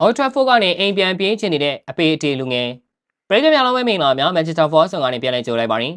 Old Trafford ကနေအိမ်ပြန်ပြေးချင်နေတဲ့အပေအတေလူငယ်ပရိသတ်များလုံးပဲမင်္ဂလာများ Manchester Force ကနေပြန်လည်ကြိုလိုက်ပါရင်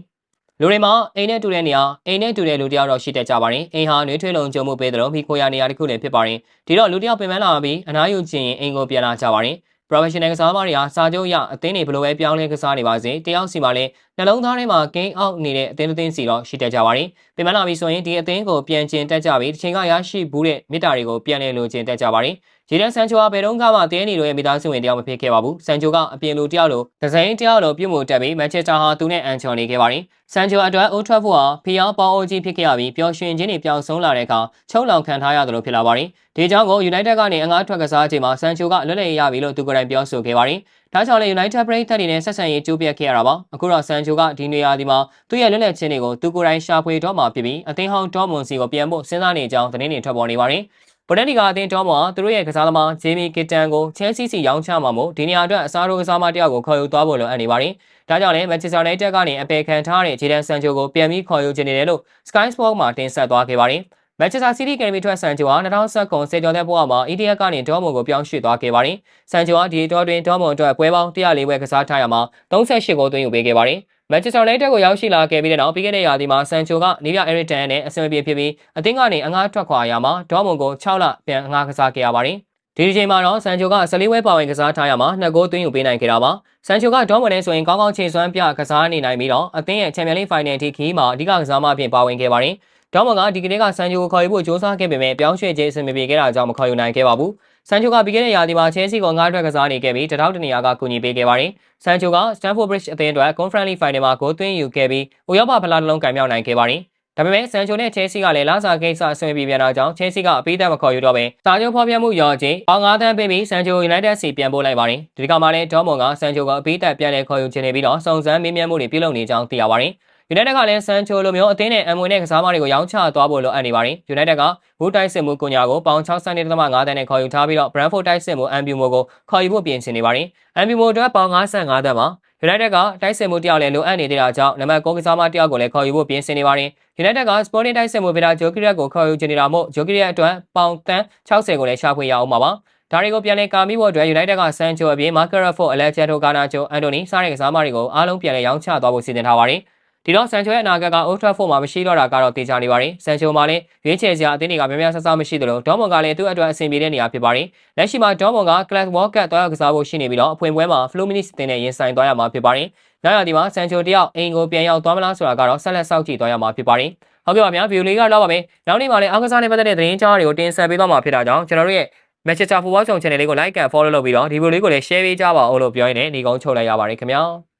လူတွေမှာအိမ်နဲ့တူတဲ့နေရာအိမ်နဲ့တူတဲ့လူတယောက်တော့ရှိတတ်ကြပါရင်အိမ်ဟာနှွေးထွေးလုံးကြုံမှုပေးတယ်လို့မိခိုရာနေရာတစ်ခုလည်းဖြစ်ပါရင်ဒီတော့လူတယောက်ပင်ပန်းလာပြီးအနားယူခြင်းရင်အိမ်ကိုပြန်လာကြပါရင် professional ကစားသမားတွေဟာစာချုပ်ရအသင်းတွေဘယ်လိုပဲပြောင်းလဲကစားနေပါစေတယောက်စီမှာလည်းနှလုံးသားထဲမှာ game out နေတဲ့အသင်းတစ်သင်းစီတော့ရှိတတ်ကြပါရင်ပြင်ပလာပြီဆိုရင်ဒီအသင်းကိုပြန်ကျင်တက်ကြပြီးတစ်ချိန်ကရရှိဘူးတဲ့မြစ်တာတွေကိုပြန်လည်လိုချင်တက်ကြပါရင်ဂျေဒန်ဆန်ချိုဟာဘယ်တော့မှတဲနေတို့ရဲ့မိသားစုဝင်တယောက်မဖြစ်ခဲ့ပါဘူးဆန်ချိုကအပြင်လူတယောက်လိုဒဇိန်တယောက်လိုပြုတ်မှုတက်ပြီးမန်ချက်စတာဟာသူနဲ့အန်ချော်နေခဲ့ပါတယ်ဆန်ချိုအတွက်အိုထရက်ဖို့ဟာဖီယောပေါအိုကြီးဖြစ်ခဲ့ရပြီးပျော်ရွှင်ခြင်းတွေပျောက်ဆုံးလာတဲ့အခါချုံလောင်ခံထားရတယ်လို့ဖြစ်လာပါတယ်ဒီကြောင့်ကို United ကနေအငှားထွက်ကစားချိန်မှာဆန်ချိုကလွတ်လပ်ရပြီလို့သူကိုယ်တိုင်ပြောဆိုခဲ့ပါတယ်ဒါကြောင့်လည်း United ပရိသတ်တွေနဲ့ဆက်ဆံရေးကျိုးပြတ်ခဲ့ရတာပါအခုတော့ဆန်ချိုကဒီနေရာဒီမှာသူ့ရဲ့လွတ်လပ်ခြင်းတွေကိုသူကိုယ်တိုင်ရှာဖွေတော့မှာဖြစ်ပြီးအသင်းဟောင်းဒေါ်မွန်စီကိုပြန်ဖို့စဉ်းစားနေကြောင်းသတင်းတွေထွက်ပေါ်နေပါတယ်ဗိုလ်တန်ဒီကအသင်းတော်မှာသူတို့ရဲ့ကစားသမားဂျေမီကစ်တန်ကိုချဲစီစီရောင်းချမှာမို့ဒီနေရာအတွက်အစားထိုးကစားမတယောက်ကိုခေါ်ယူသွားဖို့လိုအပ်နေပါတယ်။ဒါကြောင့်လည်းမန်ချက်စတာယူနိုက်တက်ကနေအပယ်ခံထားတဲ့ဂျေဒန်ဆန်ချိုကိုပြန်ပြီးခေါ်ယူခြင်းနေတယ်လို့ Sky Sport မှာတင်ဆက်သွားခဲ့ပါတယ်။ မန်ချက်စတာစီးတီးကယ်မီထွက်ဆန်ချိုဟာ2019ဆယ်ကျော်တဲ့ဘဝမှာ EDF ကနေဒေါ်မွန်ကိုပြောင်းရွှေ့သွားခဲ့ပါတယ်။ဆန်ချိုဟာဒီတော်တွင်ဒေါ်မွန်အတွက်ပွဲပေါင်း104ပွဲကစားထားရမှာ38ဂိုးသွင်းယူပေးခဲ့ပါတယ်။မန်ချက်စတာယူနိုက်တက်ကိုရောက်ရှိလာခဲ့ပြီးတဲ့နောက်ပြီးခဲ့တဲ့ရာသီမှာဆန်ချိုကနေပြအဲရစ်တန်နဲ့အဆင်ပြေဖြစ်ပြီးအသင်းကနေအငှားထွက်ခွာရမှာဒေါ်မွန်ကို6လပြန်အငှားကစားခဲ့ရပါတယ်။ ဒီဒီချိန်မှာတော့ဆန်ချိုက14ဝဲပါဝင်ကစားထားရမှာ2ဂိုးသွင်းယူပေးနိုင်ခဲ့တာပါ။ဆန်ချိုကဒေါ်မွန်နဲ့ဆိုရင်ကောင်းကောင်းချိန်စွမ်းပြကစားနေနိုင်ပြီးတော့အသင်းရဲ့ချန်ပီယံလိဖိုင်နယ်ထိခီးမှာအဓိကကစားမအဖြစ်ပါဝင်ခဲ့ပါတယ်။ဒေါ်မွန်ကဒီကနေ့ကဆန်ချိုကိုခေါ်ယူဖို့စ조사ခဲ့ပေမဲ့ပြောင်းရွှေ့ခြင်းအဆင်မပြေခဲ့တာကြောင့်မခေါ်ယူနိုင်ခဲ့ပါဘူး။ဆန်ချိုကပြီးခဲ့တဲ့ရာသီမှာချဲစီကိုငှားထွက်ကစားနေခဲ့ပြီးတထောက်တနေရာကကူညီပေးခဲ့ပါတယ်။ဆန်ချိုက Stamford Bridge အသင်းအတွက် Conference Final မှာဂိုးသွင်းယူခဲ့ပြီးဥရောပဖလားတစ်လုံးကံမြောက်နိုင်ခဲ့ပါတယ်။ ဒါပေမဲ့ဆန်ချိုနဲ့ချဲစီကလည်းလာစာကိစ္စအဆင်ပြေပြန်တာကြောင့်ချဲစီကအပိသက်မခေါ်ယူတော့ပဲစာချုပ်ဖော်ပြမှုရောချင်းပေါင်9တန်းပေးပြီးဆန်ချို United စီပြန်ပို့လိုက်ပါတယ်ဒီကမှာလည်းဒေါ်မွန်ကဆန်ချိုကအပိသက်ပြန်လဲခေါ်ယူခြင်းနေပြီးတော့စုံစမ်းမေးမြန်းမှုတွေပြုလုပ်နေကြောင်းသိရပါတယ် United ကလည်းဆန်ချိုလိုမျိုးအသင်းနဲ့အမွေနဲ့ကစားမတွေကိုရောင်းချသွားဖို့လိုအပ်နေပါတယ်။ United ကဝူတိုက်စစ်မှုကွန်ညာကိုပေါင်62.5တန်းနဲ့ခေါ်ယူထားပြီးတော့ Brentford တိုက်စစ်မှု Ambumo ကိုခေါ်ယူဖို့ပြင်ဆင်နေပါတယ်။ Ambumo အတွက်ပေါင်55တန်းမှာ United ကတိုက်စစ်မှုတယောက်လည်းလိုအပ်နေသေးတာကြောင့်နံပါတ်9ကစားမတယောက်ကိုလည်းခေါ်ယူဖို့ပြင်ဆင်နေပါတယ်။ United က Sporting တိုက်စစ်မှုဗီတာဂျိုကီရက်ကိုခေါ်ယူချင်နေတာမို့ဂျိုကီရက်အတွက်ပေါင်တန်း60ကိုလည်းရှာဖွေရအောင်ပါပါ။ဒါတွေကိုပြန်လည်ကာမိဖို့အတွက် United ကဆန်ချိုအပြင် Marco Rashford, Alejandro Garnacho, Anthony စတဲ့ကစားမတွေကိုအားလုံးပြန်လည်ရောင်းချသွားဖို့စီစဉ်ထားပါတယ်။ ဒီတော့ဆန်ချိုရဲ့အနာဂတ်က Old Trafford မှာမရှိတော့တာကတော့တေချာနေပါတယ်။ဆန်ချိုမှာလည်းရွေးချယ်စရာအသင်းတွေကများများဆဆမရှိသလိုဒေါမွန်ကလည်းသူ့အတွက်အဆင်ပြေတဲ့နေရာဖြစ်ပါတယ်။လက်ရှိမှာဒေါမွန်က Class World Cup သွားရောက်ကစားဖို့ရှိနေပြီးတော့အဖွင့်ပွဲမှာ Fluminense အသင်းနဲ့ရင်ဆိုင်သွားရမှာဖြစ်ပါတယ်။နောက်ရဒီမှာဆန်ချိုတယောက်အိမ်ကိုပြန်ရောက်သွားမလားဆိုတာကတော့ဆက်လက်စောင့်ကြည့်သွားရမှာဖြစ်ပါတယ်။ဟုတ်ကဲ့ပါဗျာဗီဒီယိုလေးကတော့ပါမယ်။နောက်နေ့မှာလည်းအားကစားနဲ့ပတ်သက်တဲ့သတင်းကြားတွေကိုတင်ဆက်ပေးသွားမှာဖြစ်တာကြောင့်ကျွန်တော်တို့ရဲ့ Manchester Football Channel လေးကို like and follow လုပ်ပြီးတော့ဒီဗီဒီယိုလေးကိုလည်း share ပေးကြပါဦးလို့ပြောရင်းနဲ့ညီကုန်းချုပ်လိုက်ရပါတယ်ခင်ဗျာ။